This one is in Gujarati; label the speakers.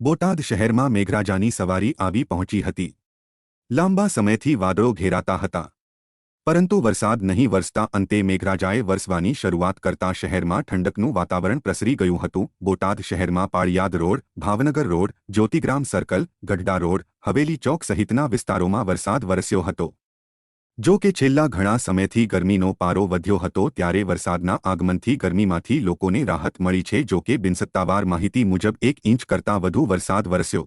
Speaker 1: બોટાદ શહેરમાં મેઘરાજાની સવારી આવી પહોંચી હતી. લાંબા સમયથી વાદળો ઘેરાતા હતા. પરંતુ વરસાદ નહીં વરસતા અંતે મેઘરાજાએ વરસવાની શરૂઆત કરતા શહેરમાં ઠંડકનું વાતાવરણ પ્રસરી ગયું હતું. બોટાદ શહેરમાં Paliyad road, Bhavnagar road, Jyotigram circle, Gadhada road, Haveli Chowk સહિતના વિસ્તારોમાં વરસાદ વરસ્યો હતો. જો કે છેલ્લા ઘણા સમયથી ગરમીનો પારો વધ્યો હતો ત્યારે વરસાદના આગમનથી ગરમીમાંથી લોકોને રાહત મળી છે, જો કે બિનસત્તાવાર માહિતી મુજબ એક ઇંચ કરતાં વધુ વરસાદ વરસ્યો.